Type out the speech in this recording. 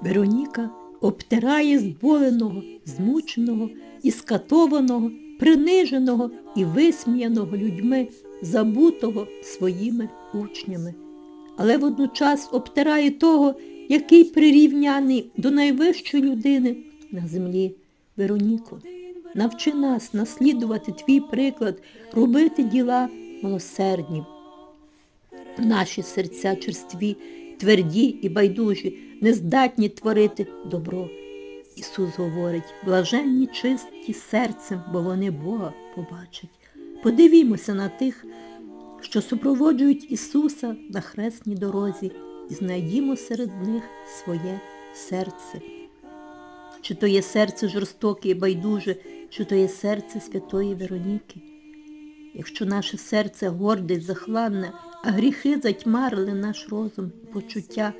Вероніка обтирає зболеного, змученого і скатованого, приниженого і висміяного людьми, забутого своїми учнями. Але водночас обтирає того, який прирівняний до найвищої людини на землі. Вероніко, навчи нас наслідувати твій приклад, робити діла милосердні. Наші серця черстві, тверді і байдужі, нездатні творити добро. Ісус говорить, блаженні чисті серцем, бо вони Бога побачать. Подивімося на тих, що супроводжують Ісуса на хресній дорозі і знайдімо серед них своє серце. Чи то є серце жорстоке і байдуже, чи то є серце святої Вероніки. Якщо наше серце горде й захланне, а гріхи затьмарили наш розум і почуття,